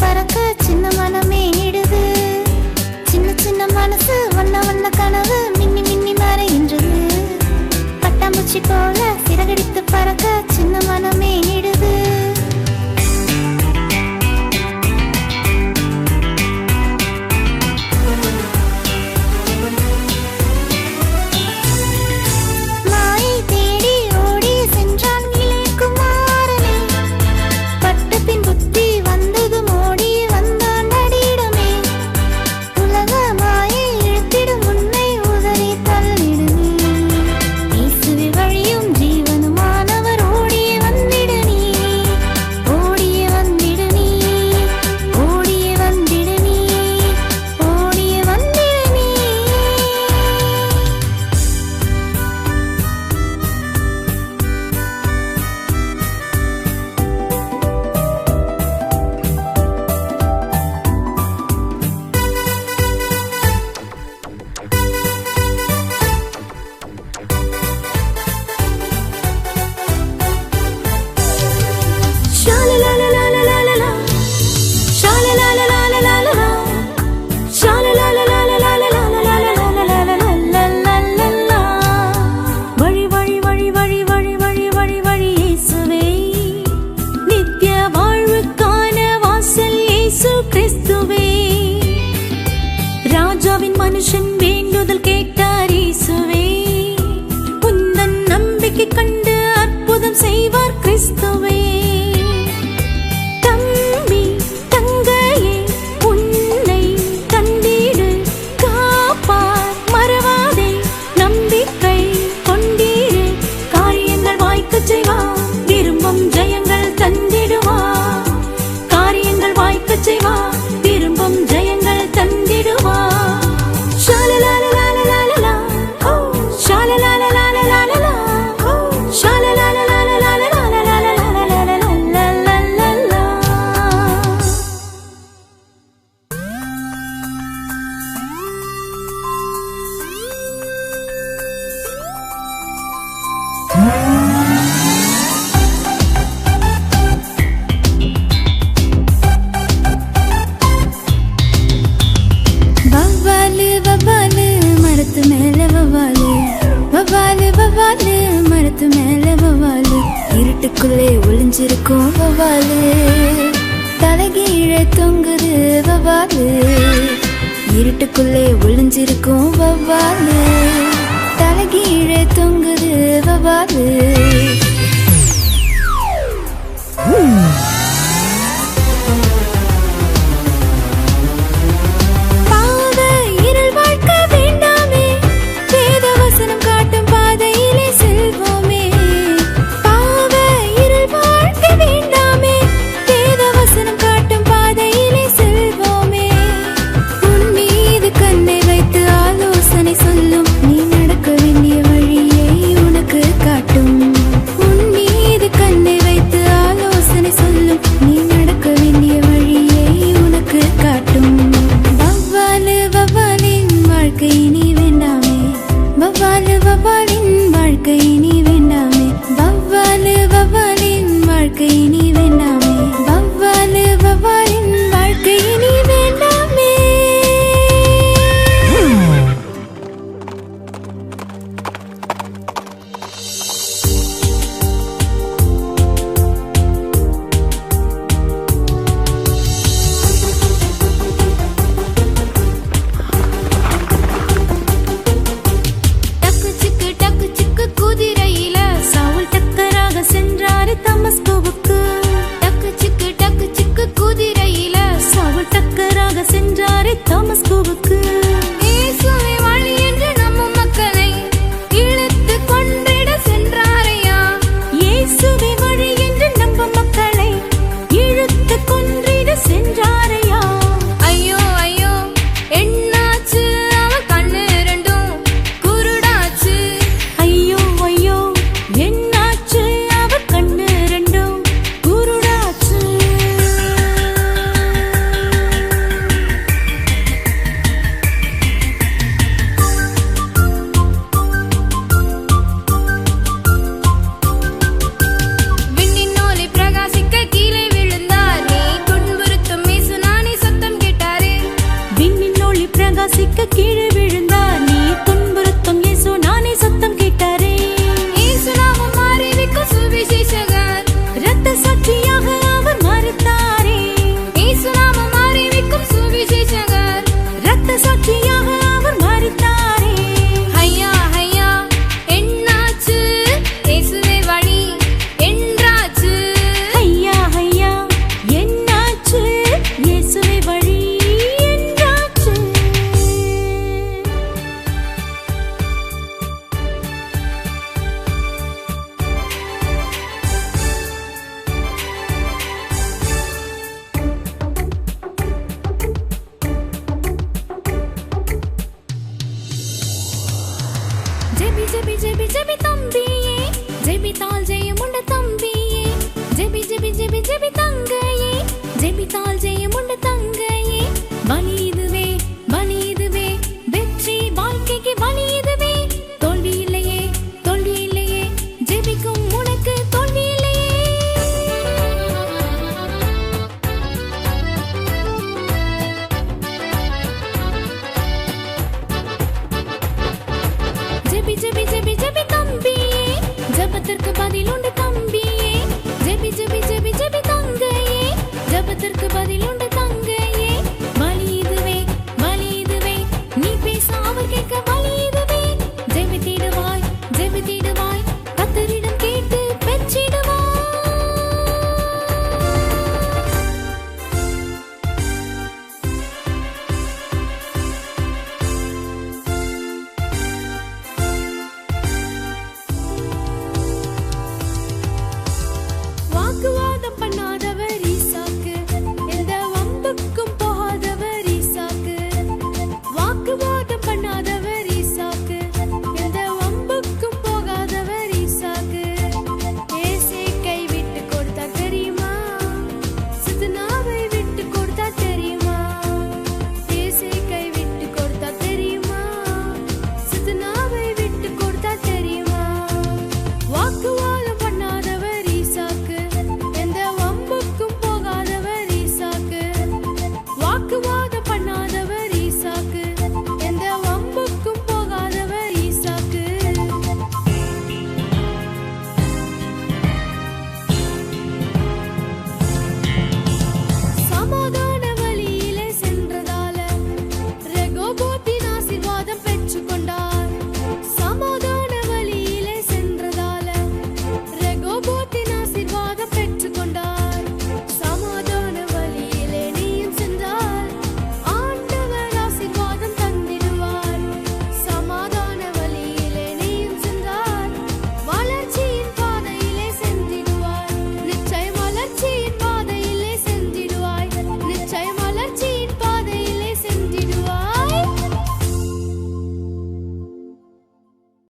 பறக்க சின்ன மனமே இடுது. சின்ன சின்ன மனசு வண்ண வண்ண கனவு மின்னி மின்னி மறைகின்றது. பட்டாம்பூச்சி போல சிறகடித்து பறக்க சின்ன மனமே உனக்குள்ளே ஒளிஞ்சிருக்கும் வவாலு தலைகீழ தொங்குது வவாலு இருட்டுக்குள்ளே ஒளிஞ்சிருக்கும் வவாலு தலைகீழ தொங்குது வவாலு Hmm.